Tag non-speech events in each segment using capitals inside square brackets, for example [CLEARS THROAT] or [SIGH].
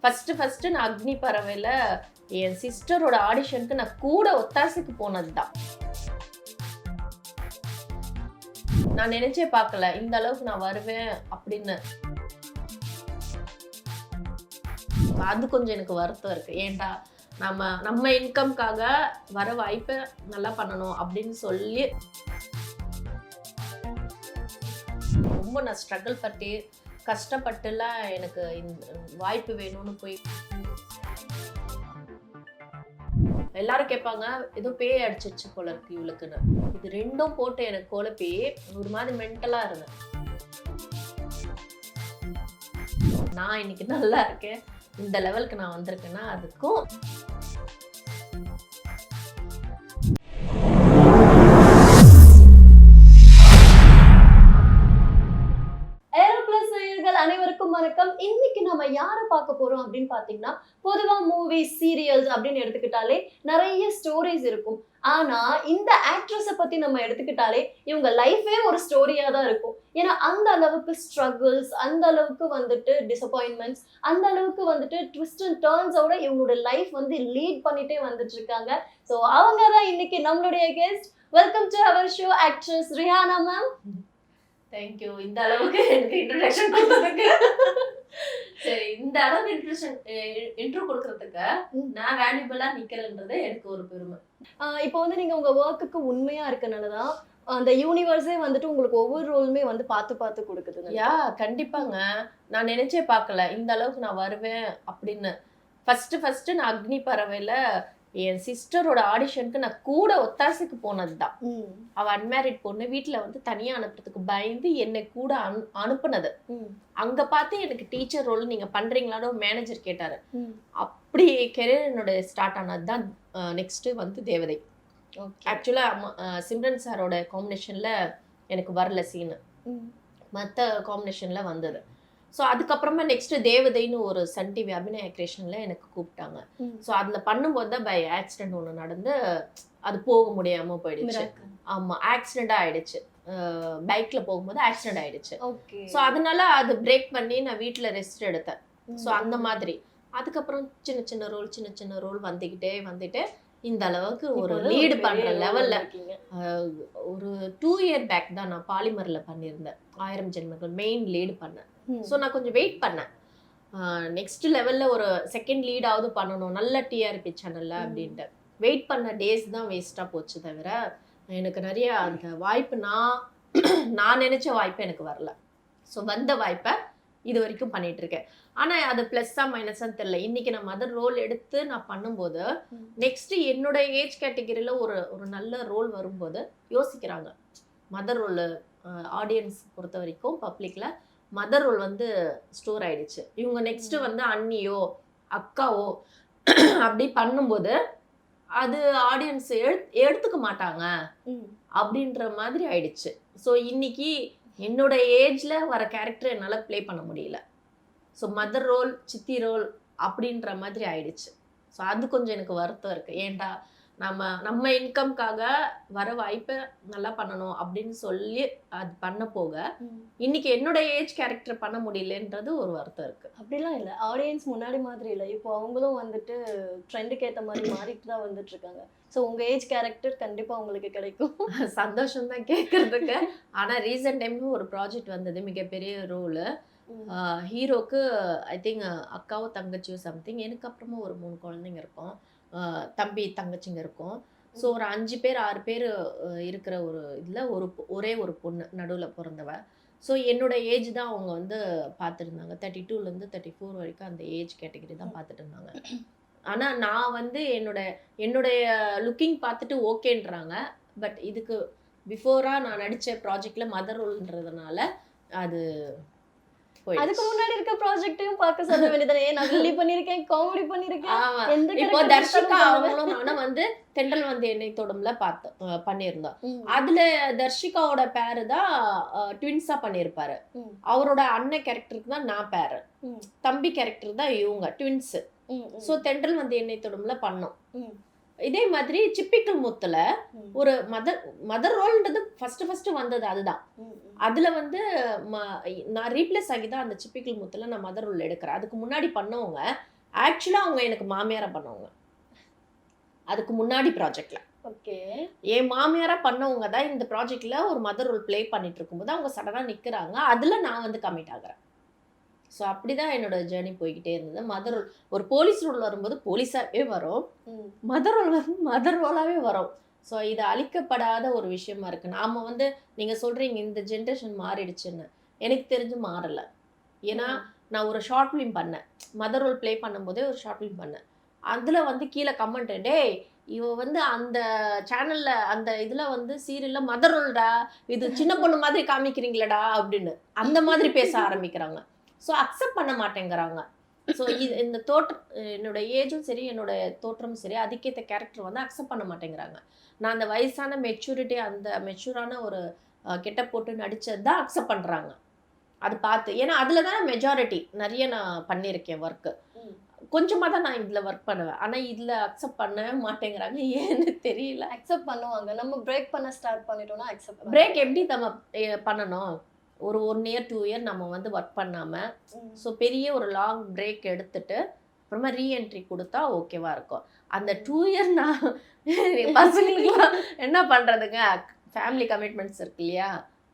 First first நான் அக்னி பறவையில் என் சிஸ்டரோட ஆடிஷனுக்கு நான் கூட ஒத்தாசைக்கு போனது தான் நான் நினைச்சே பார்க்கல இந்த அளவுக்கு நான் வருவேன் அப்படின்னு. அது கொஞ்சம் எனக்கு வருத்தம் இருக்கு. ஏன்டா நம்ம நம்ம இன்கம்காக வர வாய்ப்பை நல்லா பண்ணணும் அப்படின்னு சொல்லி ரொம்ப நான் ஸ்ட்ரகிள் பட்டு கஷ்டப்பட்டுலாம் எனக்கு இந்த வாய்ப்பு வேணும்னு போய் எல்லாரும் கேட்பாங்க ஏதோ பேய் அடிச்சிருச்சு போல இருக்கு இவளுக்குன்னு. இது ரெண்டும் போட்டு எனக்கு குழப்பி ஒரு மாதிரி மென்டலா இருந்தேன். நான் இன்னைக்கு நல்லா இருக்கேன். இந்த லெவலுக்கு நான் வந்திருக்கேன்னா அதுக்கும் பார்க்க போறோம் அப்படின்னு பாத்தீங்கன்னா பொதுவா மூவிஸ் சீரியல்ஸ் அப்படின்னு எடுத்துக்கிட்டாலே நிறைய ஸ்டோரிஸ் இருக்கும். ஆனா இந்த ஆக்ட்ரஸ பத்தி நம்ம எடுத்துக்கிட்டாலே இவங்க லைஃபே ஒரு ஸ்டோரியா தான் இருக்கும். ஏன்னா அந்த அளவுக்கு ஸ்ட்ரகிள்ஸ் அந்த அளவுக்கு வந்துட்டு டிசப்பாயின்மெண்ட்ஸ் அந்த அளவுக்கு வந்துட்டு ட்விஸ்ட் அண்ட் டேர்ன்ஸோட இவங்களோட லைஃப் வந்து லீட் பண்ணிட்டே வந்துட்டு இருக்காங்க. ஸோ அவங்க தான் இன்னைக்கு நம்மளுடைய guest welcome to our show actress Rihana ma'am thank you இந்த அளவுக்கு எனக்கு இன்ட்ரடக்ஷன் கொடுத்ததுக்கு. சரி இந்த அளவுக்கு இன்ட்ரடக்ஷன் இன்ட்ரோ கொடுக்கறதுக்கு நான் வேல்யூபிளா நிக்கிறேன்றது எனக்கு ஒரு பெருமை. இப்போ வந்து நீங்க உங்க ஒர்க்குக்கு உண்மையா இருக்கனால தான் அந்த யூனிவர்ஸே வந்துட்டு உங்களுக்கு ஒவ்வொரு ரோலுமே வந்து பார்த்து பார்த்து கொடுக்குது. யா கண்டிப்பாங்க. நான் நினைச்சே பார்க்கல இந்த அளவுக்கு நான் வருவேன் அப்படின்னு. ஃபர்ஸ்ட் ஃபர்ஸ்ட் நான் அக்னி பறவையில என் சிஸ்டரோட ஆடிஷனுக்கு நான் கூட ஒத்தாசைக்கு போனது தான் அவ அன்மேரிட் பொண்ணு வீட்ல வந்து தனியா அனுப்புறதுக்கு பயந்து என்னை கூட அனு அனுப்புனது. அங்க பார்த்து எனக்கு டீச்சர் ரோல் நீங்க பண்றீங்களான்னு மேனேஜர் கேட்டாரு. அப்படி கெரியர் என்னோட ஸ்டார்ட் ஆனது தான் நெக்ஸ்ட் வந்து தேவதை. ஆக்சுவலா சிம்ரன் சாரோட காம்பினேஷன்ல எனக்கு வரல சீனு மற்ற காம்பினேஷன்ல வந்தது. ஸோ அதுக்கப்புறமா நெக்ஸ்ட் தேவதைன்னு ஒரு சன் டிவி அபிநய கிரியேஷன்ல எனக்கு கூப்பிட்டாங்க. ஸோ அதுல பண்ணும்போது தான் பை ஆக்சிடென்ட் ஒன்று நடந்து அது போக முடியாம போயிடுச்சு. ஆமா ஆக்சிடென்ட் ஆயிடுச்சு. பைக்ல போகும்போது ஆக்சிடென்ட் ஆயிடுச்சு. ஸோ அதனால அது பிரேக் பண்ணி நான் வீட்டில் ரெஸ்ட் எடுத்தேன். ஸோ அந்த மாதிரி. அதுக்கப்புறம் சின்ன சின்ன ரோல் சின்ன சின்ன ரோல் வந்துக்கிட்டே வந்துட்டு இந்த அளவுக்கு ஒரு லீடு பண்ற லெவல்ல ஒரு டூ இயர் பேக் தான் நான் பாலிமர்ல பண்ணியிருந்தேன். ஆயிரம் ஜென்மங்கள் மெயின் லீடு பண்ணேன். ஸோ நான் கொஞ்சம் வெயிட் பண்ணேன். நெக்ஸ்ட் லெவல்ல ஒரு செகண்ட் லீடாவது பண்ணணும். நல்ல டிஆர்பி சேனல்ல ம். அப்படின்ட்டு. வெயிட் பண்ண டேஸ் தான் வேஸ்டா போச்சு தவிர எனக்கு நிறைய அந்த வாய்ப்பு நான் நான் நினைச்ச வாய்ப்பு எனக்கு வரல. ஸோ வந்த வாய்ப்பை இது வரைக்கும் பண்ணிட்டு இருக்கேன். ஆனா அது பிளஸ்ஸா மைனஸான்னு தெரியல. இன்னைக்கு நான் மதர் ரோல் எடுத்து நான் பண்ணும்போது ம். நெக்ஸ்ட் என்னோட ஏஜ் கேட்டகரியில ஒரு ஒரு நல்ல ரோல் வரும்போது யோசிக்கிறாங்க. மதர் ரோல் ஆடியன்ஸ் பொறுத்த வரைக்கும் பப்ளிக்ல மதர் ரோல் வந்து ஸ்டோர் ஆயிடுச்சு. இவங்க நெக்ஸ்ட் ம். வந்து அண்ணியோ அக்காவோ [CLEARS THROAT] அப்படி பண்ணும்போது அது ஆடியன்ஸ் எடுத்துக்க மாட்டாங்க. அப்படின்ற மாதிரி ஆயிடுச்சு. ஸோ இன்னைக்கு என்னோட ஏஜ்ல வர கேரக்டர் என்னால் ப்ளே பண்ண முடியல. ஸோ மதர் ரோல் சித்தி ரோல் அப்படின்ற மாதிரி ஆயிடுச்சு. ஸோ அது கொஞ்சம் எனக்கு வருத்தம் இருக்கு. ஏன்டா நம்ம நம்ம இன்கம்காக வர வாய்ப்பை நல்லா பண்ணணும் அப்படின்னு சொல்லி அது பண்ண போக இன்னைக்கு என்னோட ஏஜ் கேரக்டர் பண்ண முடியலன்றது ஒரு வருத்தம் இருக்கு. அப்படிலாம் இல்ல. ஆடியன்ஸ் முன்னாடி மாதிரி இல்ல. இப்போ அவங்களும் வந்துட்டு ட்ரெண்டுக்கு ஏத்த மாதிரி மாறிட்டு தான் வந்துட்டு இருக்காங்க. ஸோ உங்க ஏஜ் கேரக்டர் கண்டிப்பா உங்களுக்கு கிடைக்கும். [LAUGHS] சந்தோஷம் தான் கேட்கறதுக்கு ஆனா ரீசெண்ட் டைம்ல ஒரு ப்ராஜெக்ட் வந்தது. மிகப்பெரிய ரோலு ஹீரோக்கு ஐ திங்க் அக்காவோ தங்கச்சியோ சம்திங் எனக்கு அப்புறமா ஒரு மூணு குழந்தைங்க இருக்கும். தம்பி தங்கச்சிங்க இருக்கும். ஸோ ஒரு அஞ்சு பேர் ஆறு பேர் இருக்கிற ஒரு இதில் ஒரு ஒரே ஒரு பொண்ணு நடுவில் பிறந்தவ. ஸோ என்னோட ஏஜ் தான் அவங்க வந்து பார்த்துருந்தாங்க தேர்ட்டி டூலேருந்து தேர்ட்டி ஃபோர் வரைக்கும் அந்த ஏஜ் கேட்டகரி தான் பார்த்துட்டு இருந்தாங்க ஆனால் நான் வந்து என்னோட என்னுடைய லுக்கிங் பார்த்துட்டு ஓகேன்றாங்க. பட் இதுக்கு பிஃபோராக நான் நடித்த ப்ராஜெக்டில் மதர் ரோல்ன்றதுனால அது அதுக்கு முன்னாடி இருக்க ப்ராஜெக்ட்டையும் பார்க்க சொல்ல வேண்டியதானே நான் வில்லி பண்ணிருக்கேன் காமெடி பண்ணிருக்கேன்? இப்போ தர்ஷிகா அவங்களும் நானும் வந்து தென்றல் வந்து என்னை தொடும்ல பார்த்தோம் அஹ் பண்ணியிருந்தோம். அதுல தர்ஷிகாவோட பேரு தான் ட்வின்ஸா பண்ணியிருப்பாரு. அவரோட அண்ணன் கேரக்டருக்கு தான் நான் பேரு. தம்பி கேரக்டர் தான் இவங்க ட்வின்ஸ் ஸோ தென்றல் வந்து என்னை தொடும்ல பண்ணோம். இதே மாதிரி சிப்பிக்கல் முத்துல. ஒரு மதர் மதர் ரோல்ன்றது ஃபர்ஸ்ட் ஃபர்ஸ்ட் வந்தது அதுதான். அதுல வந்து நான் ரீப்ளேஸ் ஆகி தான் அந்த சிப்பிக்கல் முத்துல நான் மதர் ரோல் எடுக்கிறேன். அதுக்கு முன்னாடி பண்ணவங்க ஆக்சுவலா அவங்க எனக்கு மாமியாரா பண்ணவங்க. அதுக்கு முன்னாடி ப்ராஜெக்ட்ல ஓகே. என் மாமியாரா பண்ணவங்க தான் இந்த ப்ராஜெக்ட்ல ஒரு மதர் ரோல் ப்ளே பண்ணிட்டு இருக்கும்போது அவங்க சடனா நிக்கிறாங்க. அதுல நான் வந்து கமிட் ஆகுறேன். ஸோ அப்படிதான் என்னோட ஜேர்னி போய்கிட்டே இருந்தது. மதர் ரோல் ஒரு போலீஸ் ரோல் வரும்போது போலீஸாவே வரும். மதர் ரோல் வந்து மதர் ரோலாவே வரும். ஸோ இது அழிக்கப்படாத ஒரு விஷயமா இருக்கு. நாம வந்து நீங்க சொல்றீங்க இந்த ஜென்ரேஷன் மாறிடுச்சுன்னு. எனக்கு தெரிஞ்சு மாறல. ஏன்னா நான் ஒரு ஷார்ட் ஃபிலிம் பண்ணேன். மதர் ரோல் ப்ளே பண்ணும்போதே ஒரு ஷார்ட் ஃபிலிம் பண்ணேன். அதில் வந்து கீழே கமெண்ட் டேய் இவ வந்து அந்த சேனல்ல அந்த இதுல வந்து சீரியல்ல மதர் ரோல்டா இது சின்ன பொண்ணு மாதிரி காமிக்கிறீங்களடா? அப்படின்னு. அந்த மாதிரி பேச ஆரம்பிக்கிறாங்க. ஸோ அக்செப்ட் பண்ண மாட்டேங்கிறாங்க. ஸோ இது இந்த தோற்றம் என்னோட ஏஜும் சரி என்னோட தோற்றமும் சரி அதுக்கேற்ற கேரக்டர் வந்து அக்செப்ட் பண்ண மாட்டேங்கிறாங்க. நான் அந்த வயசான மெச்சூரிட்டி அந்த மெச்சூரான ஒரு கெட்ட போட்டு நடிச்சது தான் அக்செப்ட் பண்றாங்க. அது பார்த்து ஏன்னா அதுல தான் மெஜாரிட்டி நிறைய நான் பண்ணியிருக்கேன் ஒர்க்கு. கொஞ்சமாக தான் நான் இதில் ஒர்க் பண்ணுவேன். ஆனால் இதில் அக்செப்ட் பண்ண மாட்டேங்கிறாங்க. ஏன்னு தெரியல. அக்செப்ட் பண்ணுவாங்க. நம்ம பிரேக் பண்ண ஸ்டார்ட் பண்ணிட்டோம்னா அக்செப்ட் பிரேக் எப்படி நம்ம பண்ணணும்? ஒரு ஒன் இயர் டூ இயர் நம்ம வந்து ஒர்க் பண்ணாமல் ஸோ பெரிய ஒரு லாங் பிரேக் எடுத்துட்டு அப்புறமா ரீஎன்ட்ரி கொடுத்தா ஓகேவா இருக்கும். அந்த டூ இயர் நான் [LAUGHS] பசங்களுக்குலாம் என்ன பண்ணுறதுங்க ஃபேமிலி கமிட்மெண்ட்ஸ் இருக்கு இல்லையா?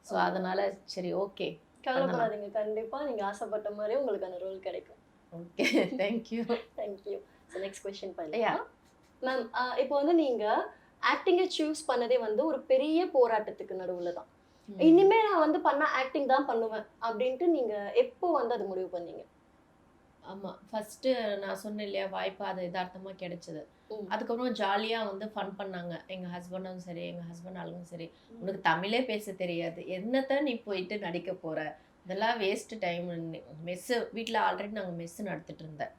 ஸோ அதனால சரி ஓகே கவலைப்படாதீங்க. கண்டிப்பா நீங்க ஆசைப்பட்ட மாதிரி உங்களுக்கான ரோல் கிடைக்கும். Okay thank you thank you so next question. பண்ணலையா மேம் இப்போ வந்து நீங்க ஆக்டிங்கை சூஸ் பண்ணதே வந்து ஒரு பெரிய போராட்டத்துக்கு நடுவுல தான். இனிமே நான் வந்து பண்ண ஆக்டிங் தான் பண்ணுவேன் அப்படின்ட்டு நீங்க எப்போ வந்து அது முடிவு பண்ணீங்க? ஆமாம் ஃபஸ்ட்டு நான் சொன்னேன் இல்லையா வாய்ப்பு அது யதார்த்தமாக கிடைச்சது. அதுக்கப்புறம் ஜாலியாக வந்து ஃபன் பண்ணாங்க. எங்கள் ஹஸ்பண்டும் சரி எங்கள் ஹஸ்பண்ட் ஆளுங்களும் சரி. உனக்கு தமிழே பேச தெரியாது. என்னத்த நீ போயிட்டு நடிக்க போற? இதெல்லாம் வேஸ்ட் டைம் மெஸ்ஸு வீட்டில் ஆல்ரெடி நாங்கள் மெஸ்ஸு நடத்திட்டு இருந்தேன்.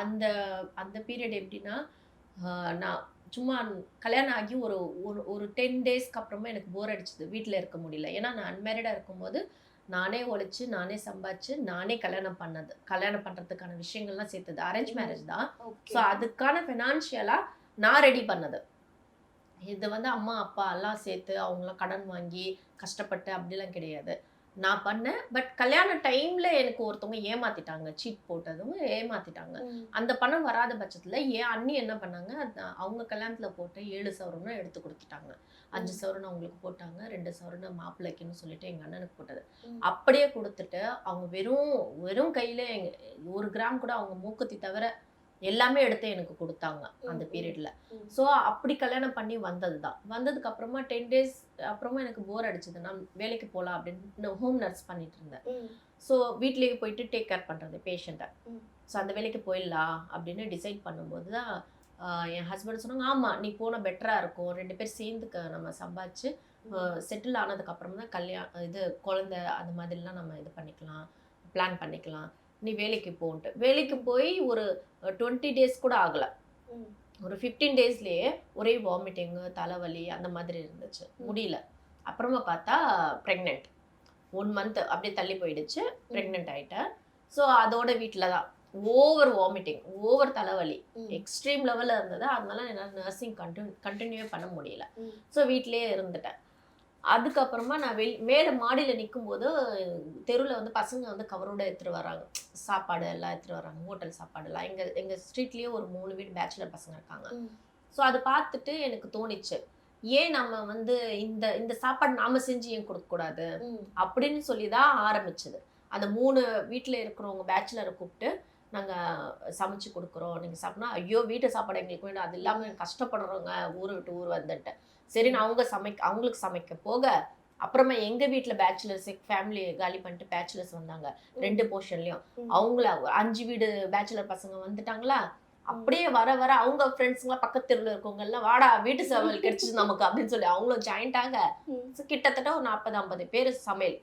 அந்த அந்த பீரியட் எப்படின்னா நான் சும்மா கல்யாணம் ஆகி ஒரு ஒரு ஒரு டென் டேஸ்க்கு அப்புறமா எனக்கு போர் அடிச்சது. வீட்டில் இருக்க முடியல. ஏன்னா நான் அன்மேரிடாக இருக்கும்போது நானே உழைச்சு நானே சம்பாதிச்சு நானே கல்யாணம் பண்ணது. கல்யாணம் பண்ணுறதுக்கான விஷயங்கள்லாம் சேர்த்தது. அரேஞ்ச் மேரேஜ் தான். ஸோ அதுக்கான ஃபினான்ஷியலாக நான் ரெடி பண்ணது. இது வந்து அம்மா அப்பா எல்லாம் சேர்த்து அவங்களாம் கடன் வாங்கி கஷ்டப்பட்டு அப்படிலாம் கிடையாது. நான் பண்ணேன். பட் கல்யாண டைம்ல எனக்கு ஒருத்தவங்க ஏமாத்திட்டாங்க. சீட் போட்டதும் ஏமாத்திட்டாங்க. அந்த பணம் வராத பட்சத்துல என் அண்ணி என்ன பண்ணாங்க? அவங்க கல்யாணத்துல போட்ட ஏழு சவரனும் எடுத்து கொடுத்துட்டாங்க. அஞ்சு சவரன் அவங்களுக்கு போட்டாங்க. ரெண்டு சவரன் மாப்பிள்ளைக்குன்னு சொல்லிட்டு எங்க அண்ணனுக்கு போட்டது. அப்படியே கொடுத்துட்டு அவங்க வெறும் வெறும் கையில எங்க ஒரு கிராம் கூட அவங்க மூக்குத்தி தவிர எல்லாமே எடுத்து எனக்கு கொடுத்தாங்க அந்த. பீரியட்ல. ஸோ அப்படி கல்யாணம் பண்ணி வந்தது தான் வந்ததுக்கு அப்புறமா டென் டேஸ் அப்புறமா எனக்கு போர் அடிச்சது நான் வேலைக்கு போகலாம் அப்படின்னு ஹோம் நர்ஸ் பண்ணிட்டு இருந்தேன். ஸோ வீட்லேயே போயிட்டு டேக் கேர் பண்ணுறது பேஷண்ட்டை. ஸோ அந்த வேலைக்கு போயிடலாம் அப்படின்னு டிசைட் பண்ணும்போது தான் என் ஹஸ்பண்ட் சொன்னாங்க ஆமாம் நீ போனால் பெட்டராக இருக்கும் ரெண்டு பேர் சேர்ந்து க- நம்ம சம்பாதிச்சு செட்டில் ஆனதுக்கு அப்புறம் தான் கல்யாணம் இது குழந்தை அந்த மாதிரிலாம் நம்ம இது பண்ணிக்கலாம் பிளான் பண்ணிக்கலாம் நீ வேலைக்கு போன்ட்டு. வேலைக்கு போய் ஒரு டுவெண்ட்டி டேஸ் கூட ஆகலை. ஒரு ஃபிஃப்டீன் டேஸ்லேயே ஒரே வாமிட்டிங்கு தலைவலி அந்த மாதிரி இருந்துச்சு. முடியல. அப்புறமா பார்த்தா ப்ரெக்னென்ட் ஒன் மந்த் அப்படியே தள்ளி போயிடுச்சு. ப்ரெக்னென்ட் ஆயிட்டேன். ஸோ அதோட வீட்டில் தான். ஓவர் வாமிட்டிங் ஓவர் தலைவலி. எக்ஸ்ட்ரீம் லெவலில் இருந்தது. அதனால என்னால் நர்சிங் கண்டினியூ கண்டினியூவே பண்ண முடியல. ஸோ வீட்டிலேயே இருந்துட்டேன். அதுக்கப்புறமா நான் வெளி மேலே மாடியில் நிற்கும்போது தெருவில் வந்து பசங்க வந்து கவரோட எடுத்துகிட்டு வராங்க. சாப்பாடு எல்லாம் எடுத்துகிட்டு வராங்க. ஹோட்டல் சாப்பாடுலாம் எங்கள் எங்கள் ஸ்ட்ரீட்லேயே ஒரு மூணு வீடு பேச்சுலர் பசங்க இருக்காங்க. ஸோ அதை பார்த்துட்டு எனக்கு தோணிச்சு. ஏன் நம்ம வந்து இந்த இந்த சாப்பாடு நாம செஞ்சு ஏன் கொடுக்கக்கூடாது. அப்படின்னு சொல்லி தான் ஆரம்பிச்சது. அந்த மூணு வீட்டில் இருக்கிறவங்க பேச்சுலரை கூப்பிட்டு நாங்கள் சமைச்சு கொடுக்குறோம். நீங்கள் சாப்பிட்னா ஐயோ வீட்டு சாப்பாடு எங்களுக்கு வேணும் அது இல்லாமல் கஷ்டப்படுறவங்க ஊர் விட்டு ஊர் வந்துட்டேன் சரி நான் அவங்க சமைக்க அவங்களுக்கு சமைக்க போக அப்புறமா எங்கள் வீட்டில் பேச்சுலர்ஸ் ஃபேமிலி காலி பண்ணிட்டு பேச்சுலர்ஸ் வந்தாங்க. ரெண்டு போர்ஷன்லையும். அவங்கள அஞ்சு வீடு பேச்சுலர் பசங்க வந்துட்டாங்களா? அப்படியே வர வர அவங்க ஃப்ரெண்ட்ஸுங்களாம் பக்கத்து தெருவில் இருக்கவங்க எல்லாம் வாடா வீட்டு சமையல் கிடைச்சிச்சு நமக்கு. அப்படின்னு சொல்லி அவங்களும் ஜாயிண்ட் ஆக கிட்டத்தட்ட ஒரு நாற்பது ஐம்பது பேர் சமையல்.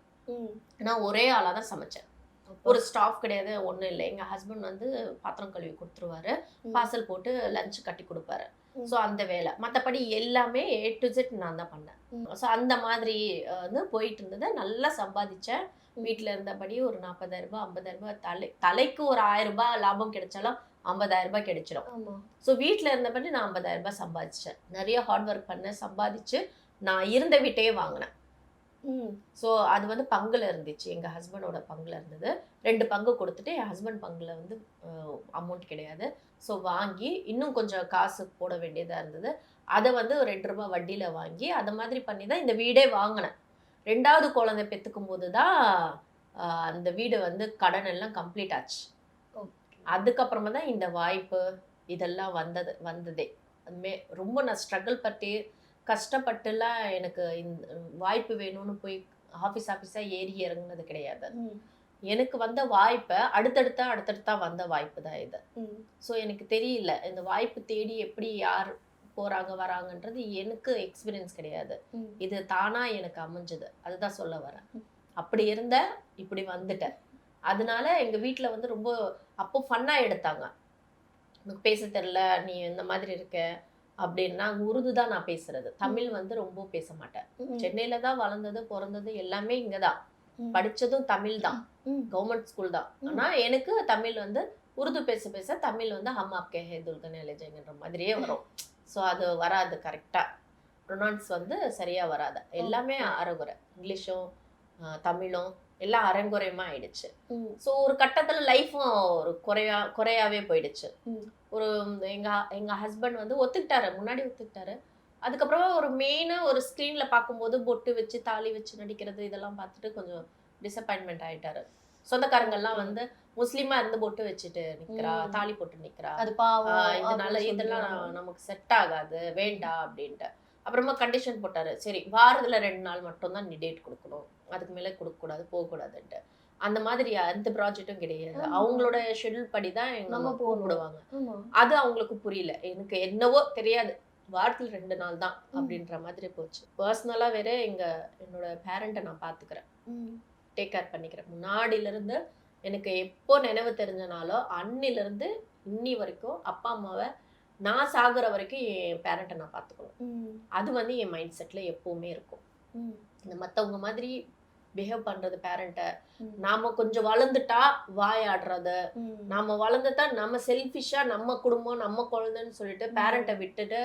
நான் ஒரே ஆளாக தான் சமைச்சேன். ஒரு ஸ்டாஃப் கிடையாது ஒன்றும் இல்லை. எங்கள் ஹஸ்பண்ட் வந்து பாத்திரம் கழுவி கொடுத்துருவாரு. பார்சல் போட்டு லஞ்ச் கட்டி கொடுப்பாரு. ஸோ அந்த வேலை. மற்றபடி எல்லாமே ஏ டு செட் நான் தான் பண்ணேன். ஸோ அந்த மாதிரி வந்து போயிட்டு இருந்தது நல்லா சம்பாதிச்சேன். வீட்டில் இருந்தபடி ஒரு ஐம்பதாயிரம் ரூபாய் தலை தலைக்கு ஒரு ஆயிரம் ரூபாய் லாபம் கிடைச்சாலும் ஐம்பதாயிரம் ரூபாய் கிடைச்சிடும் ஸோ வீட்டில் இருந்தபடி நான் ஐம்பதாயிரம் ரூபாய் சம்பாதிச்சேன். நிறைய ஹார்ட் ஒர்க் பண்ணேன் சம்பாதிச்சு நான் இருந்த வீட்டையே வாங்கினேன். ஸோ அது வந்து பங்குல இருந்துச்சு. எங்கள் ஹஸ்பண்டோட பங்குல இருந்தது. ரெண்டு பங்கு கொடுத்துட்டு என் ஹஸ்பண்ட் பங்குல வந்து அமௌண்ட் கிடையாது. ஸோ வாங்கி இன்னும் கொஞ்சம் காசு போட வேண்டியதாக இருந்தது. அதை வந்து ஒரு ரெண்டு ரூபாய் வட்டியில் வாங்கி அதை மாதிரி பண்ணி தான் இந்த வீடே வாங்கினேன். ரெண்டாவது குழந்தை பெற்றுக்கும் போது தான் அந்த வீடு வந்து கடன் எல்லாம் கம்ப்ளீட் ஆச்சு. அதுக்கப்புறமா தான் இந்த வாய்ப்பு இதெல்லாம் வந்தது வந்ததே. மே ரொம்ப நான் ஸ்ட்ரகிள் பட்டு கஷ்டப்பட்டுலாம் எனக்கு இந்த வாய்ப்பு வேணும்னு போய் ஆஃபீஸ் ஆஃபீஸாக ஏறி இறங்குனது கிடையாது. எனக்கு வந்த வாய்ப்பை அடுத்தடுத்தா அடுத்தடுத்தா வந்த வாய்ப்பு தான் இது. ஸோ எனக்கு தெரியல இந்த வாய்ப்பு தேடி எப்படி யார் போறாங்க வராங்கன்றது எனக்கு எக்ஸ்பீரியன்ஸ் கிடையாது. இது தானா எனக்கு அமைஞ்சது. அதுதான் சொல்ல வரேன். அப்படி இருந்த இப்படி வந்துட்டேன். அதனால எங்க வீட்ல வந்து ரொம்ப அப்போ ஃபன்னா எடுத்தாங்க. உனக்கு பேச தெரியல நீ இந்த மாதிரி இருக்க. அப்படின்னா உருது தான் நான் பேசுறது. தமிழ் வந்து ரொம்ப பேச மாட்டேன். சென்னையில தான் வளர்ந்தது பிறந்தது எல்லாமே இங்கதான் ம். படிச்சதும் தமிழ் தான். கவர்மெண்ட் ஸ்கூல் தான். ஆனா எனக்கு தமிழ் வந்து உருது பேச பேச தமிழ் வந்து ஹம் ஆப்கே ஹே துல்கன் எலிஜைங்கிற மாதிரியே வரும். ஸோ அது வராது கரெக்டா ப்ரொனவுன்ஸ் வந்து சரியா வராது. எல்லாமே அறகுறை இங்கிலீஷும் தமிழும் எல்லாம் அரைங்குறையமா ஆயிடுச்சு. ஸோ ஒரு கட்டத்துல லைஃபும் ஒரு குறையா குறையாவே போயிடுச்சு. ஒரு எங்க எங்க ஹஸ்பண்ட் வந்து ஒத்துக்கிட்டாரு முன்னாடி ஒத்துக்கிட்டாரு. அதுக்கப்புறமா ஒரு மெயினா ஒரு ஸ்க்ரீன்ல பார்க்கும்போது பொட்டு வச்சு தாலி வச்சு நடிக்கிறது இதெல்லாம் பார்த்துட்டு கொஞ்சம் டிசப்பாயின்மெண்ட் ஆயிட்டாரு. சொந்தக்காரங்கெல்லாம் வந்து முஸ்லீமா இருந்து பொட்டு வச்சுட்டு நிக்கிறா. தாலி போட்டு நிக்கிறா. அது இதனால இதெல்லாம். நமக்கு செட் ஆகாது வேண்டாம் அப்படின்ட்டு. அப்புறமா கண்டிஷன் போட்டாரு. சரி வாரத்துல ரெண்டு நாள் மட்டும்தான் நீ டேட் கொடுக்கணும். அதுக்கு மேல கொடுக்க கூடாது போக கூடாதுன்ட்டு அந்த மாதிரி எந்த ப்ராஜெக்ட்டும் கிடையாது. அவங்களோட ஷெட்யூல் படி தான் நம்ம நம்ம போகணும். கூப்பிடுவாங்க ஆமா. அது அவங்களுக்கு புரியல. எனக்கு என்னவோ தெரியாது. வாரத்தில் ரெண்டு நாள் தான் அப்படின்ற மாதிரி போச்சு. பர்சனலா வேற எங்க என்னோட பேரண்ட்டை நான் பாத்துக்கிறேன். ம். டேக் கேர் பண்ணிக்கிறேன். முன்னாடில இருந்து எனக்கு எப்போ நினைவு தெரிஞ்சனாலோ அன்னில இருந்து இன்னி வரைக்கும் அப்பா அம்மாவை நான் சாகுற வரைக்கும் என் பேரண்ட்டை நான் பார்த்துக்கணும் அது வந்து என் மைண்ட் செட்ல எப்பவுமே இருக்கும். இந்த மத்தவங்க மாதிரி பிஹேவ் பண்றது பேரண்ட்டை. நாம கொஞ்சம் வளர்ந்துட்டா வாயாடுறது. நாம வளர்ந்துட்டா நம்ம செல்ஃபிஷா நம்ம குடும்பம் நம்ம குழந்தைன்னு சொல்லிட்டு பேரண்ட்டை விட்டுட்டு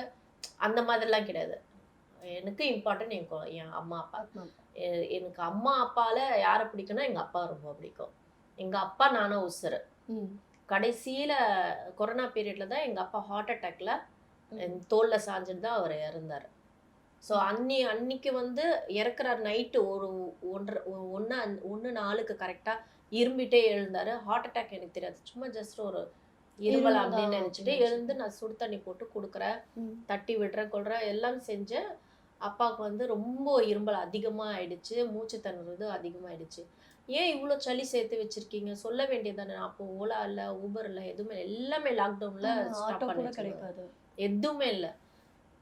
அந்த மாதிரிலாம் கிடையாது. எனக்கு இம்பார்ட்டன்ட் என் என் அம்மா அப்பா. எனக்கு அம்மா அப்பால யாரை பிடிக்கும்னா எங்க அப்பா ரொம்ப பிடிக்கும். எங்க அப்பா நானும் உசுரு ம். கடைசியில கொரோனா பீரியட்ல தான் எங்க அப்பா ஹார்ட் அட்டாக்ல தோல்ல சாஞ்சுட்டு தான் அவர் இறந்தாரு. ஸோ அன்னி அன்னைக்கு வந்து இறக்குற நைட்டு ஒரு ஒன்றரை ஒன்று ஒன்று நாளுக்கு கரெக்டாக இரும்பிட்டே எழுந்தாரு. ஹார்ட் அட்டாக் எனக்கு தெரியாது. சும்மா ஜஸ்ட் ஒரு இருமல் அப்படின்னு நினைச்சிட்டு எழுந்து நான் சுடு தண்ணி போட்டு கொடுக்குறேன். தட்டி விடுறேன் கொள்றேன் எல்லாம் செஞ்சேன் அப்பாவுக்கு வந்து ரொம்ப இருமல் அதிகமா ஆயிடுச்சு மூச்சு திணறது அதிகமாயிடுச்சு. ஏன் இவ்வளோ சளி சேர்த்து வச்சிருக்கீங்க? சொல்ல வேண்டியதானே அப்போ ஓலா இல்ல ஊபர் இல்ல எதுவுமே. எல்லாமே லாக்டவுன்ல ஸ்டாப் ஆட்டோ கூட பண்ணி கிடைக்காது. எதுவுமே இல்ல.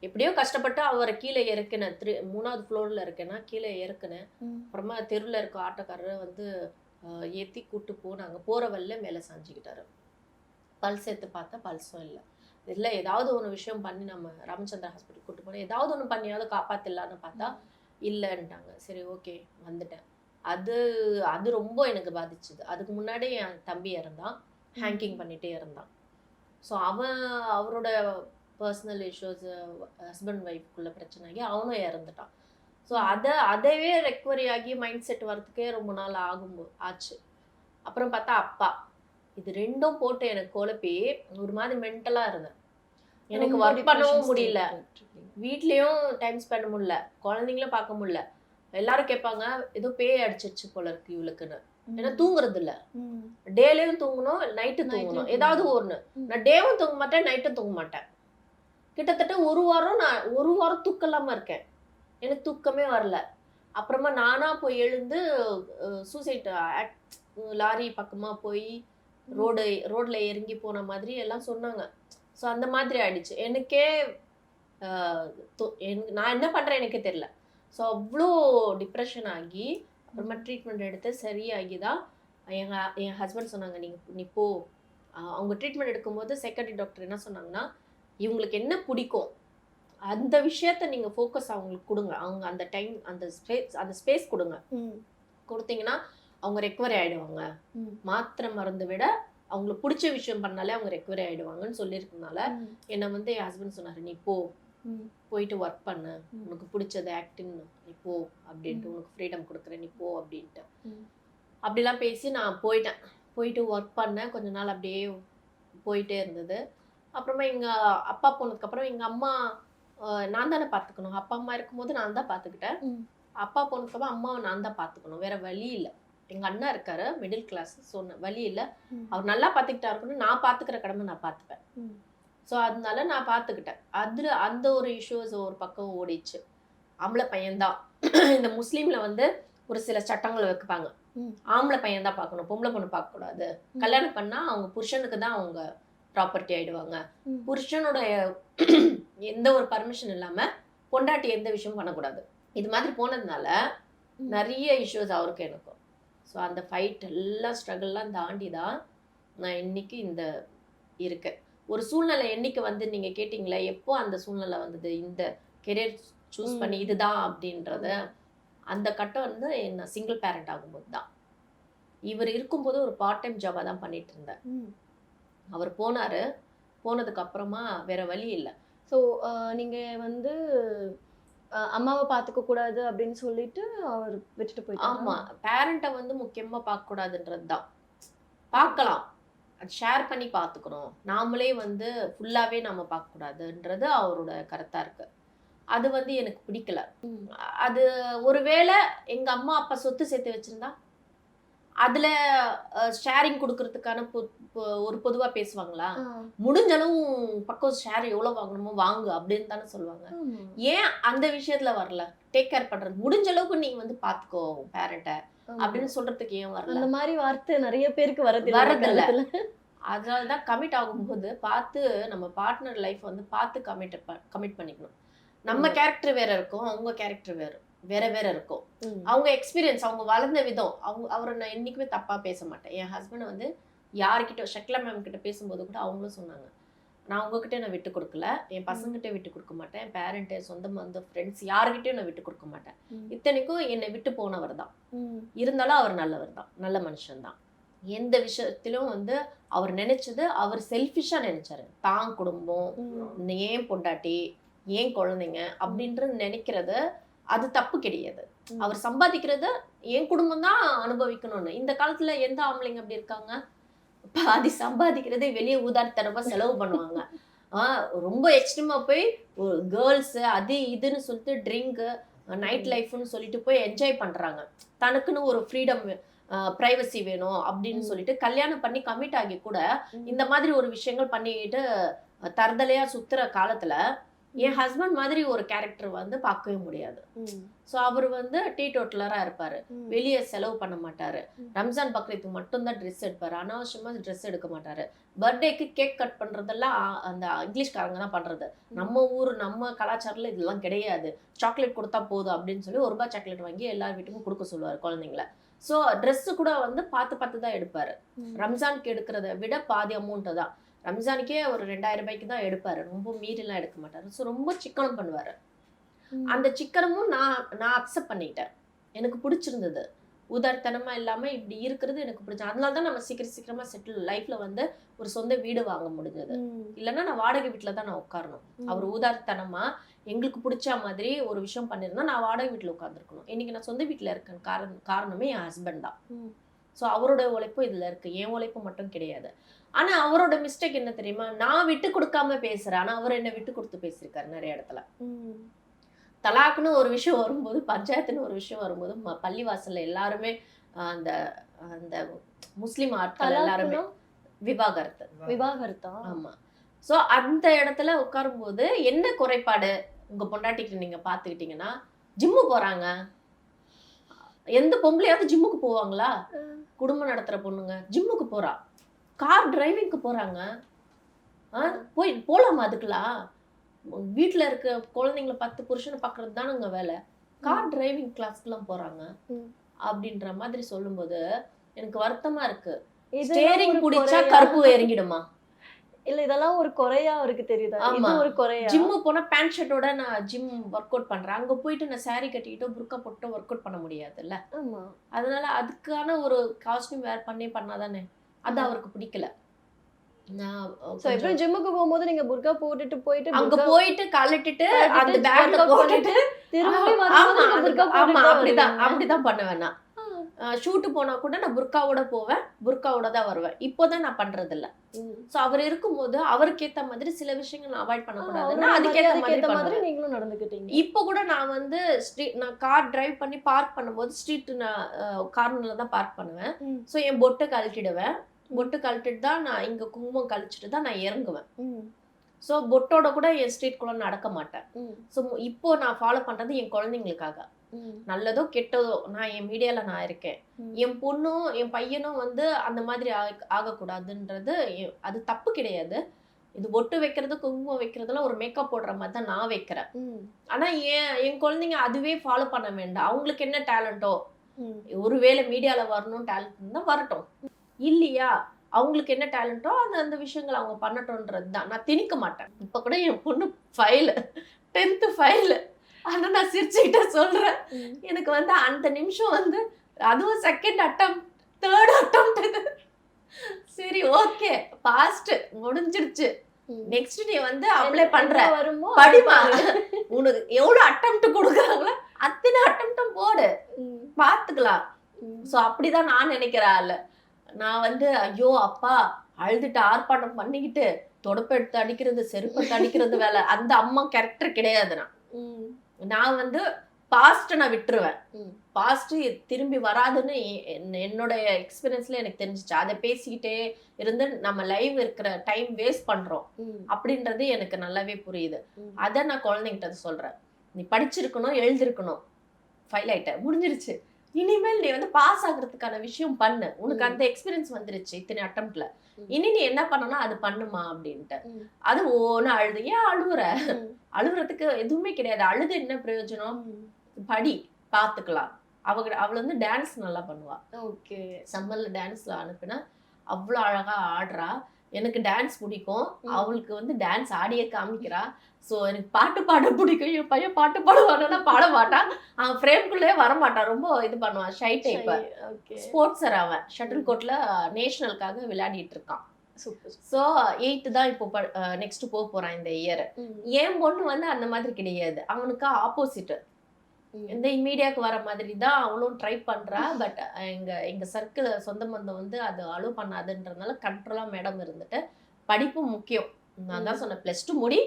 எப்படியோ கஷ்டப்பட்டு அவரை கீழே இறக்கினேன். த்ரீ மூணாவது ஃப்ளோர்ல இருக்கேன்னா கீழே இறக்குனேன். அப்புறமா தெருவில் இருக்க ஆட்டோக்காரர் வந்து ஏத்தி கூட்டு போனாங்க. போற வழியில மேலே சாஞ்சிக்கிட்டாரு. பல்ஸ் எடுத்து பார்த்தா பல்ஸும் இல்லை. இல்லை ஏதாவது ஒன்று விஷயம் பண்ணி நம்ம ராமச்சந்திரா ஹாஸ்பிட்டல் கூட்டு போனோம் ஏதாவது ஒன்று பண்ணியாவது காப்பாத்திடலான்னு பார்த்தா இல்லைன்ட்டாங்க. சரி ஓகே வந்துட்டேன். அது அது ரொம்ப எனக்கு பாதிச்சுது. அதுக்கு முன்னாடி என் தம்பி இறந்தான். ஹேங்கிங் பண்ணிட்டே இருந்தான். ஸோ அவன் அவரோட பர்சனல் இஷ்யூஸ் ஹஸ்பண்ட் ஒய்ஃப்குள்ள பிரச்சனை ஆகி அவனும் இறந்துட்டான். ஸோ அதை அதவே ரெக்கவரி ஆகி மைண்ட் செட் வரதுக்கே ரொம்ப நாள் ஆகும் ஆச்சு. அப்புறம் பார்த்தா அப்பா. இது ரெண்டும் போட்டு எனக்கு குழப்பி ஒரு மாதிரி மென்டலாக இருந்தேன். எனக்கு ஒர்க் பண்ணவும் முடியல. வீட்லயும் டைம் ஸ்பெண்ட் முடியல குழந்தைங்களும் பார்க்க முடியல. எல்லாரும் கேட்பாங்க ஏதோ பேய் அடிச்சிருச்சு போல இருக்கு இவளுக்குன்னு. ஏன்னா தூங்குறது இல்ல. டேலையும் தூங்கணும் நைட்டு Night தூங்கணும். ஏதாவது ம். நான் டேவும் தூங்க மாட்டேன் நைட்டும் தூங்க மாட்டேன். கிட்டத்தட்ட ஒரு வாரம் நான் ஒரு வாரம் தூக்கம் இல்லாம இருக்கேன். எனக்கு தூக்கமே வரல. அப்புறமா நானா போய் எழுந்து சூசைட் லாரி பக்கமா போய் ரோடு ரோட்ல இறங்கி போன மாதிரி எல்லாம் சொன்னாங்க. ஸோ அந்த மாதிரி ஆயிடுச்சு. எனக்கே நான் என்ன பண்றேன் எனக்கே தெரியல. ஸோ அவ்வளோ டிப்ரெஷன் ஆகி அப்புறமா ட்ரீட்மெண்ட் எடுத்து சரியாகி தான் எங்க என் ஹஸ்பண்ட் சொன்னாங்க நீங்க நீ போ. அவங்க ட்ரீட்மெண்ட் எடுக்கும்போது செக்ரட்டரி டாக்டர் என்ன சொன்னாங்கன்னா இவங்களுக்கு என்ன பிடிக்கும்? அந்த விஷயத்த நீங்க ஃபோக்கஸ் அவங்களுக்கு கொடுங்க. அவங்க அந்த டைம் அந்த ஸ்பேஸ் அந்த ஸ்பேஸ் கொடுங்க. கொடுத்தீங்கன்னா அவங்க ரெக்கவரி ஆயிடுவாங்க. ம். மாத்திரை மருந்து விட அவங்களுக்கு பிடிச்ச விஷயம் பண்ணாலே அவங்க ரெக்கவரி ஆயிடுவாங்கன்னு சொல்லியிருக்கனால என்னை வந்து என் ஹஸ்பண்ட் சொன்னாரு நீ போ. போயிட்டு ஒர்க் பண்ணு. உனக்கு பிடிச்சது ஆக்டிங் நீ போ. அப்படின்ட்டு உனக்கு ஃப்ரீடம் கொடுக்குறேன். நீ போ அப்படின்ட்டு. அப்படிலாம் பேசி நான் போயிட்டேன். போயிட்டு ஒர்க் பண்ணேன். கொஞ்ச நாள் அப்படியே போயிட்டே இருந்தது. அப்புறமா எங்கள் அப்பா போனதுக்கப்புறம் எங்கள் அம்மா நான் தானே பார்த்துக்கணும் அப்பா அம்மா இருக்கும்போது நான் தான் பார்த்துக்கிட்டேன். அப்பா போனதுக்கப்புறம் அம்மாவை நான் தான் பார்த்துக்கணும் வேற வழி இல்லை. எங்கள் அண்ணா இருக்காரு மிடில் கிளாஸ் சொன்ன வழி இல்லை. அவர் நல்லா பார்த்துக்கிட்டா இருக்கணும். நான் பார்த்துக்கிற கடமை நான் பார்த்துப்பேன். ஸோ அதனால நான் பார்த்துக்கிட்டேன் அதில் அந்த ஒரு இஷ்யூஸ் ஒரு பக்கம் ஓடிச்சு. ஆம்பளை பையன்தான் இந்த முஸ்லீம்ல வந்து ஒரு சில சட்டங்கள் வைப்பாங்க. ஆம்பளை பையன் தான் பார்க்கணும் பொம்பளை பொண்ணு பார்க்கக்கூடாது. கல்யாணம் பண்ணா அவங்க புருஷனுக்கு தான் அவங்க ப்ராப்பர்ட்டி ஆயிடுவாங்க ம். புருஷனோட எந்த ஒரு பர்மிஷன் இல்லாம பொண்டாட்டி எந்த விஷயமும் பண்ணக்கூடாது இது மாதிரி போனதுனால. நிறைய இஷ்யூஸ் அவருக்கு எனக்கும் ஸோ அந்த ஃபைட் எல்லாம் ஸ்ட்ரகிள்லாம் தாண்டி தான் நான் இன்னைக்கு இந்த இருக்கேன் ஒரு சூழ்நிலை என்னைக்கு வந்து நீங்க கேட்டிங்களே எப்போ அந்த சூழ்நிலை வந்தது இந்த கெரியர் சூஸ் பண்ணி. இதுதான் அப்படின்றத அந்த கட்டம் வந்து நான் சிங்கிள் பேரண்ட் ஆகும்போது தான் இவர் இருக்கும்போது ஒரு பார்ட் டைம் ஜாபாக தான் பண்ணிட்டு இருந்தேன். அவர் போனாரு. போனதுக்கு அப்புறமா வேற வழி இல்லை. ஸோ நீங்க வந்து அம்மாவை பார்த்துக்க கூடாது அப்படின்னு சொல்லிட்டு அவர் விட்டுட்டு போயிட்டாரா? ஆமா. பேரண்ட்டை வந்து முக்கியமா பார்க்க கூடாதுன்றது தான். பார்க்கலாம் அது ஷேர் பண்ணி பார்த்துக்கணும் நாமளே வந்து ஃபுல்லாவே நம்ம பார்க்க கூடாதுன்றது அவரோட கருத்தா இருக்கு. அது வந்து எனக்கு பிடிக்கல. அது ஒருவேளை எங்க அம்மா அப்பா சொத்து சேர்த்து வச்சிருந்தா அதுல ஷேரிங் கொடுக்கறதுக்கான ஒரு பொதுவா பேசுவாங்களா. முடிஞ்ச அளவு பக்கம் ஷேர் எவ்வளவு வாங்கணுமோ வாங்கு அப்படின்னு தானே சொல்லுவாங்க. ஏன் அந்த விஷயத்துல வரல டேக் கேர் பண்றது முடிஞ்ச அளவுக்கு நீ வந்து பாத்துக்கோ பேரண்ட்ட. அப்படின்னு சொல்றதுக்கு ஏன் வரல அந்த மாதிரி வார்த்தை நிறைய பேருக்கு வரது வரதில்ல. அதனால தான் கமிட் ஆகும்போது பார்த்து நம்ம பார்ட்னர் லைஃப் வந்து பார்த்து கமிட் கமிட் பண்ணிக்கணும் நம்ம. கேரக்டர் வேற இருக்கும் அவங்க கேரக்டர் வேற வேற வேற இருக்கும். அவங்க எக்ஸ்பீரியன்ஸ் அவங்க வளர்ந்த விதம் அவங்க அவரை நான் என்னைக்குமே தப்பா பேச மாட்டேன். என் ஹஸ்பண்ட் வந்து யார்கிட்ட ஷக்லா மேம் கிட்ட பேசும்போது கூட அவங்களும் சொன்னாங்க. நான் உங்ககிட்ட நான் விட்டு கொடுக்கல. என் பசங்கிட்ட விட்டு கொடுக்க மாட்டேன். பேரண்ட்டு சொந்த பந்த ஃப்ரெண்ட்ஸ் யார்கிட்டயும் நான் விட்டு கொடுக்க மாட்டேன். இத்தனைக்கும் என்னை விட்டு போனவர் தான். இருந்தாலும் அவர் நல்லவர் தான். நல்ல மனுஷன் தான். எந்த விஷயத்திலும் வந்து அவர் நினைச்சது அவர் செல்ஃபிஷா நினைச்சாரு. தான் குடும்பம் ஏன் பொண்டாட்டி ஏன் குழந்தைங்க அப்படின்றது நினைக்கிறது அது தப்பு கிடையாது. அவர் சம்பாதிக்கிறது என் குடும்பம் தான் அனுபவிக்கணும்னு. இந்த காலத்துல எந்த ஆம்பளைங்க அப்படி இருக்காங்க? பாதி சம்பாதிக்கிறதே வெளியே ஊதாரித்தனமா செலவு பண்ணுவாங்க. ஆஹ் ரொம்ப எக்ஸ்ட்ரீமா போய் ஒரு கேர்ள்ஸ் அது இதுன்னு சொல்லிட்டு ட்ரிங்க் நைட் லைஃப்னு சொல்லிட்டு போய் என்ஜாய் பண்றாங்க. தனக்குன்னு ஒரு ஃப்ரீடம் ப்ரைவசி வேணும் அப்படின்னு. சொல்லிட்டு கல்யாணம் பண்ணி கமிட் ஆகி கூட இந்த மாதிரி ஒரு விஷயங்கள் பண்ணிக்கிட்டு தருதலையா சுத்துற காலத்துல என் ஹஸ்பண்ட் மாதிரி ஒரு கேரக்டர் வந்து பார்க்கவே முடியாது. ஸோ அவர் வந்து டீ டோட்டலரா இருப்பாரு வெளியே செலவு பண்ண மாட்டாரு. ரம்ஜான் பக்ரீத்துக்கு மட்டும்தான் ட்ரெஸ் எடுப்பாரு. அனாவசியமா ட்ரெஸ் எடுக்க மாட்டாரு. பர்த்டேக்கு கேக் கட் பண்றதெல்லாம் ஆ- அந்த இங்கிலீஷ்காரங்க தான் பண்றது. நம்ம ஊர் நம்ம கலாச்சாரத்துல இதெல்லாம் கிடையாது. சாக்லேட் கொடுத்தா போதும் அப்படின்னு சொல்லி ஒரு ரூபாய் சாக்லேட் வாங்கி எல்லார் வீட்டுக்கும் கொடுக்க சொல்லுவாரு குழந்தைங்கள. ஸோ Dress கூட வந்து பார்த்து பார்த்து தான் எடுப்பாரு. ரம்ஜானுக்கு எடுக்கிறத விட பாதி அமௌண்ட்டு தான். ரம்ஜானுக்கே ஒரு ரெண்டாயிரம் ரூபாய்க்கு தான் எடுப்பாரு. ரொம்ப மீறிலாம் எடுக்க மாட்டாரு. ஸோ ரொம்ப சிக்கனம் பண்ணுவாரு. அந்த சிக்கனமும் நான் நான் அக்செப்ட் பண்ணிட்டேன் எனக்கு பிடிச்சிருந்தது. உதார்த்தனமா இல்லாம இப்படி இருக்கிறது எனக்கு பிடிச்சது அதனால தான் நம்ம சீக்கிரம் சீக்கிரமா செட்டில் லைஃப்ல வந்து ஒரு சொந்த வீடு வாங்க முடிஞ்சது. இல்லைன்னா நான் வாடகை வீட்டில் தான் நான் உட்காரணும். அவர் ஊதாரித்தனமா எங்களுக்கு பிடிச்ச மாதிரி ஒரு விஷயம் பண்ணியிருந்தா நான் வாடகை வீட்டில் உட்காந்துருக்கணும் இன்னைக்கு நான் சொந்த வீட்டில் இருக்கேன். காரணம் காரணமே என் ஹஸ்பண்ட் தான். ஸோ அவரோட உழைப்பும் இதுல இருக்கு. என் உழைப்பு மட்டும் கிடையாது. ஆனா அவரோட மிஸ்டேக் என்ன தெரியுமா? நான் விட்டு கொடுக்காம பேசுறேன். ஆனா அவர் என்ன விட்டு கொடுத்து பேசியிருக்காரு நிறைய இடத்துல. தலாக்குன்னு ஒரு விஷயம் வரும்போது பஞ்சாயத்துன்னு ஒரு விஷயம் வரும்போது பள்ளிவாசல்ல எல்லாருமே அந்த அந்த முஸ்லிம் ஆட்கள் எல்லாருமே விவாகரத்து. விவாகரத்தா? ஆமா. சோ அந்த இடத்துல உட்காரும்போது என்ன குறைபாடு உங்க பொண்டாட்டிக்கு நீங்க பாத்துக்கிட்டீங்கன்னா ஜிம்மு போறாங்க. எந்த பொம்பளையாவது ஜிம்முக்கு போவாங்களா? குடும்பம் நடத்துற பொண்ணுங்க ஜிம்முக்கு போறா. கார் டிரைவிங்க்கு போறாங்க. ஆ, போய் போலாமா அதுக்கெல்லாம் வீட்ல இருக்க குழந்தைங்கள பத்து புருஷனை பாக்குறது தானுங்க வேலை. கார் டிரைவிங் கிளாஸ்க்குலாம் போறாங்க. ம். அப்படின்ற மாதிரி சொல்லும்போது எனக்கு வருத்தமா இருக்கு. இதெல்லாம் ஸ்டேரிங் பிடிச்சா? கருப்பு இறங்கிடுமா இல்ல இதெல்லாம் ஒரு குறையா அவருக்கு தெரியுதா? இது ஆமா. ஒரு குறையா? ஜிம்மு போனா பேண்ட் ஷர்ட்டோட நான் ஜிம் ஒர்க் அவுட் பண்றேன். அங்க போயிட்டு நான் saree கட்டிக்கிட்டோ புர்க்கா போட்டு ஒர்க் அவுட் பண்ண முடியாதுல்ல? ஆமா. அதனால அதுக்கான ஒரு காஸ்டியூம் வேர் பண்ணி பண்ணாதானே? அது. அவருக்கு பிடிக்கல சோ எப்பவும் ஜிம்முக்கு போகும்போது நீங்க புர்கா போட்டுட்டு போயிட்டு அங்க போயிட்டு கழட்டிட்டு அந்த பேக்ல போட்டுட்டு திரும்பி ஆமா, அப்படிதான். அப்படிதான் பண்ணுவேன் நான் ஷூட்டு போனா கூட நான் புர்காவோட போவேன் புர்காவோட தான் வருவேன் இப்போதான் நான் பண்றது இல்ல. சோ அவர் இருக்கும்போது அவருக்கு ஏத்த மாதிரி சில விஷயங்கள் நான் அவாய்ட் ஆ, பண்ணக்கூடாது அவரோட நான் அதுக்கேத்த மாதிரி மாதிரி நீங்களும் நடந்துக்கிட்டீங்க இப்போ கூட நான் வந்து ஸ்ட்ரீட் நான் கார் டிரைவ் பண்ணி பார்க் பண்ணும்போது ஸ்ட்ரீட் நான் கார்னர்ல தான் பார்க் பண்ணுவேன். ஸோ என் பொட்டை கழட்டிடுவேன் பொட்டு கழட்டிட்டு தான் நான் இங்க குங்குமம் கழிச்சிட்டு தான் நான் இறங்குவேன். ஸோ பொட்டோட கூட என் ஸ்ட்ரீட்குள்ள நடக்க மாட்டேன். ஸோ இப்போ நான் ஃபாலோ பண்றது என் குழந்தைங்களுக்காக. நல்லதோ கெட்டதோ நான் என் மீடியால நான் இருக்கேன். என் பொண்ணும் என் பையனும் வந்து அந்த மாதிரி ஆக- ஆகக்கூடாதுன்றது அது தப்பு கிடையாது இது பொட்டு வைக்கிறது குங்குமம் வைக்கிறதுலாம் ஒரு மேக்கப் போடுற மாதிரி தான் நான் வைக்கிறேன் ம். ஆனா என் என் குழந்தைங்க அதுவே ஃபாலோ பண்ண வேண்டாம் அவங்களுக்கு என்ன டேலண்டோ ம். ஒருவேளை மீடியால வரணும் டேலண்ட் இருந்தா வரட்டும் இல்லையா? அவங்களுக்கு என்ன டேலண்டோ அந்த அந்த விஷயங்கள் அவங்க பண்ணட்டும்ன்றது தான். நான் திணிக்க மாட்டேன். இப்ப கூட என் பொண்ணு ஃபைல் டென்த்து ஃபைல் ஆனா நான் சிரிச்சுக்கிட்டே சொல்றேன். ம். எனக்கு வந்து அந்த நிமிஷம் வந்து அதுவும் செகண்ட் அட்டம் தேர்ட் அட்டம் சரி ஓகே பாஸ்ட் முடிஞ்சிருச்சு. ம். நெக்ஸ்ட் நீ வந்து அப்ளை பண்ற. வருமோ படிமா. அது. உனக்கு எவ்வளவு அட்டம் கொடுக்குறாங்களோ அத்தனை அட்டம் போடு. பாத்துக்கலாம். சோ அப்படிதான் நான் நினைக்கிற ஆளு. நான் வந்து ஐயோ அப்பா அழுதுட்டு ஆர்ப்பாட்டம் பண்ணிக்கிட்டு தொடப்ப எடுத்து அடிக்கிறது செருப்பு அடிக்கிறது வேலை. அந்த அம்மா கேரக்டர் கிடையாது நான். நான் வந்து பாஸ்ட் நான் விட்டுருவேன். பாஸ்ட் திரும்பி வராதுன்னு எ- என்- என்னோட எக்ஸ்பீரியன்ஸ்ல எனக்கு தெரிஞ்சுச்சு. அதை பேசிக்கிட்டே இருந்து நம்ம லைவ் இருக்கிற டைம் வேஸ்ட் பண்றோம். அப்படின்றது எனக்கு நல்லாவே புரியுது. அதை நான் குழந்தைங்கிட்ட சொல்றேன். நீ படிச்சிருக்கணும் எழுதிருக்கணும். ஃபைல் ஆயிட்ட. முடிஞ்சிருச்சு. இனிமேல் நீ வந்து பாஸ் ஆகுறதுக்கான விஷயம் பண்ணு. உனக்கு. அந்த எக்ஸ்பீரியன்ஸ் வந்துருச்சு இத்தனை அட்டம்ப்ட்ல. இனி நீ என்ன பண்ணணும் அது பண்ணுமா அப்படின்ட்டு. அது ஓன்னு அழுது. ஏன் அழுவுற. அழுகுறதுக்கு எதுவுமே கிடையாது. அழுது என்ன பிரயோஜனம். படி பாத்துக்கலாம். அவ அவள் வந்து டான்ஸ் நல்லா பண்ணுவா. ஓகே. சம்மர்ல டான்ஸ்ல அனுப்புனா அவ்வளோ அழகா ஆடுறா. எனக்கு டான்ஸ் பிடிக்கும். அவளுக்கு வந்து டான்ஸ் ஆடியே காமிக்கிறா. ஸோ எனக்கு பாட்டு பாட பிடிக்கும். என் பையன் பாட்டு பாடுவானா பாட மாட்டான் அவன் ஃப்ரேம்குள்ளே வர மாட்டான் ரொம்ப இது பண்ணுவான். ஷை டைப் ஸ்போர்ட்ஸர் அவன். ஷட்டில் கோர்ட்ல நேஷனலுக்காக விளையாடிட்டு இருக்கான். ஸோ எயித்து தான் இப்போ நெக்ஸ்ட் போக போறான் இந்த இயர் என் பொண்ணு வந்து அந்த மாதிரி கிடையாது. அவனுக்கு ஆப்போசிட் இந்த மீடியாவுக்கு வர மாதிரி தான் அவளும் ட்ரை பண்றா. பட் எங்க எங்க சர்க்கிள் சொந்த பந்தம் வந்து அது அலோவ் பண்ணாதுன்றதுனால கண்ட்ரோலா மேடம் இருந்துட்டு படிப்பு முக்கியம். நான் தான். சொன்னேன் ப்ளஸ் டூ முடி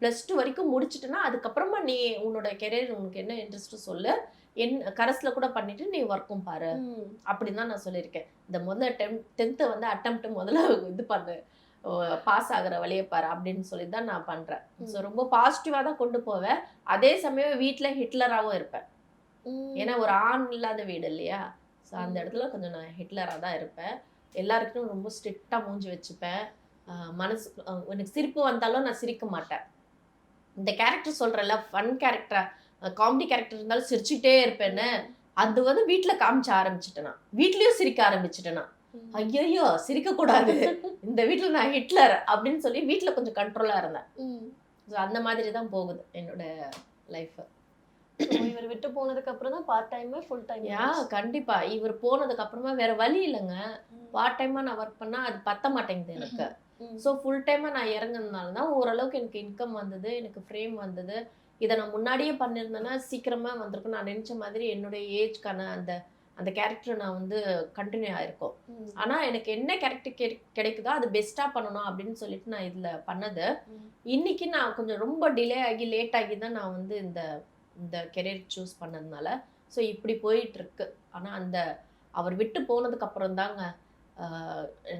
ப்ளஸ் டூ வரைக்கும் முடிச்சிட்டுனா அதுக்கப்புறமா நீ உன்னோட கெரியர் உனக்கு என்ன இன்ட்ரெஸ்ட் சொல்லு. என் கரஸ்ல கூட பண்ணிட்டு நீ ஒர்க்கும் பாரு. அப்படின்னு தான் நான் சொல்லியிருக்கேன். இந்த முதல்ல டென் டென்த்தை வந்து அட்டம்ப்ட் முதல்ல இது பண்ணு. பாஸ் ஆகுற வழியை பாரு அப்படின்னு சொல்லி தான் நான் பண்றேன். ஸோ ரொம்ப பாசிட்டிவா தான் கொண்டு போவேன். அதே சமயம் வீட்ல ஹிட்லராகவும் இருப்பேன். ஏன்னா ஒரு ஆண் இல்லாத வீடு இல்லையா? ஸோ அந்த. இடத்துல கொஞ்சம் நான் ஹிட்லராக தான் இருப்பேன். எல்லாருக்கும் ரொம்ப ஸ்ட்ரிக்டாக மூஞ்சி வச்சுப்பேன். மனசு எனக்கு சிரிப்பு வந்தாலும் நான் சிரிக்க மாட்டேன். இந்த கேரக்டர் சொல்கிறேன்ல ஃபன் கேரக்டர் காமெடி கேரக்டர் இருந்தாலும் சிரிச்சுட்டே இருப்பேன்னு அது வந்து வீட்டில் காமிச்ச ஆரம்பிச்சிட்டேன். நான் வீட்லேயும் சிரிக்க ஆரம்பிச்சிட்டேன். ஐயோ சிரிக்கக்கூடாது. இந்த வீட்டில் நான் ஹிட்லர் அப்படின்னு சொல்லி வீட்டில் கொஞ்சம் கண்ட்ரோலாக இருந்தேன். ஸோ அந்த மாதிரி தான் போகுது என்னோட லைஃப் இவர் விட்டு போனதுக்கு அப்புறம் தான் part time full time yeah கண்டிப்பா. இவர் போனதுக்கு அப்புறமா வேற வழி இல்லைங்க. பார்ட் டைமா நான் ஒர்க் பண்ணா அது பத்த மாட்டேங்குது எனக்கு. ஸோ ஃபுல் டைமா நான் இறங்குனதுனால தான் ஓரளவுக்கு எனக்கு இன்கம் வந்தது எனக்கு ஃப்ரேம் வந்தது. இதை நான் முன்னாடியே பண்ணியிருந்தேன்னா சீக்கிரமா வந்திருக்கும். நான் நினைச்ச மாதிரி என்னுடைய ஏஜ்க்கான அந்த அந்த கேரக்டர் நான் வந்து கண்டினியூ ஆயிருக்கும். ஆனா எனக்கு என்ன கேரக்டர் கிடைக்குதோ அது பெஸ்டா பண்ணணும் அப்படின்னு சொல்லிட்டு நான் இதுல பண்ணது. இன்னைக்கு நான் கொஞ்சம் ரொம்ப டிலே ஆகி லேட் ஆகி தான் நான் வந்து இந்த இந்த கெரியர் சூஸ் பண்ணதுனால. ஸோ இப்படி போயிட்டு இருக்கு ஆனா அந்த அவர் விட்டு போனதுக்கு அப்புறம் தாங்க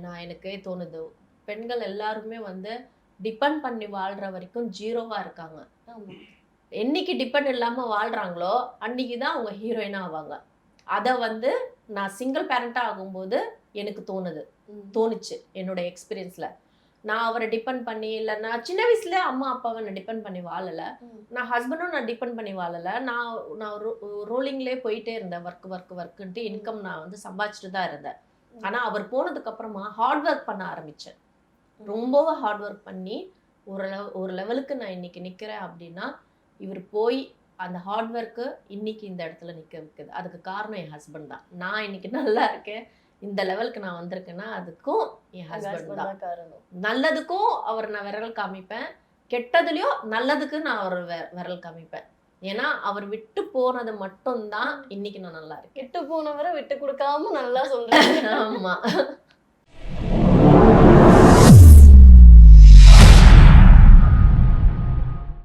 நான் எனக்கே தோணுது. பெண்கள் எல்லாருமே வந்து டிபெண்ட் பண்ணி வாழ்ற வரைக்கும் ஜீரோவா இருக்காங்க. என்னைக்கு டிபெண்ட் இல்லாம வாழ்றாங்களோ அன்னைக்கு தான் அவங்க ஹீரோயினா ஆவாங்க. அதை வந்து நான் சிங்கிள் பேரண்டா ஆகும்போது எனக்கு தோணுது. தோணுச்சு என்னோட எக்ஸ்பீரியன்ஸ்ல நான் அவரை டிபெண்ட் பண்ணி இல்லை நான் சின்ன வயசுல அம்மா அப்பாவை நான் டிபெண்ட் பண்ணி வாழல. நான் ஹஸ்பண்டும் நான் டிபெண்ட் பண்ணி வாழல. நான் நான் ரோலிங்லேயே போயிட்டே இருந்தேன். ஒர்க் ஒர்க் ஒர்க்குன்ட்டு இன்கம் நான் வந்து சம்பாதிச்சுட்டு தான் இருந்தேன். ஆனா அவர் போனதுக்கு அப்புறமா ஹார்ட் ஒர்க் பண்ண ஆரம்பிச்சேன். ரொம்பவே ஹார்ட் ஒர்க் பண்ணி ஒரு ஒரு லெவலுக்கு நான் இன்னைக்கு நிக்கிறேன் அப்படின்னா இவர் போய் அந்த ஹார்ட் ஒர்க்கு இன்னைக்கு இந்த இடத்துல நிக்க வைக்குது. அதுக்கு காரணம் என் ஹஸ்பண்ட் தான். நான் இன்னைக்கு நல்லா இருக்கேன். இந்த லெவலுக்கு நான் வந்திருக்கேன்னா அதுக்கும் என் ஹஸ்பண்ட் தான். காரணம். நல்லதுக்கும் அவர் நான் விரல் காமிப்பேன். கெட்டதுலயும் நல்லதுக்கு நான் அவர் விரல் காமிப்பேன். ஏன்னா அவர் விட்டு போனது மட்டும்தான் இன்னைக்கு நான் நல்லா இருக்கேன். விட்டு போனவரை விட்டு கொடுக்காம நல்லா சொல்றேன் ஆமா.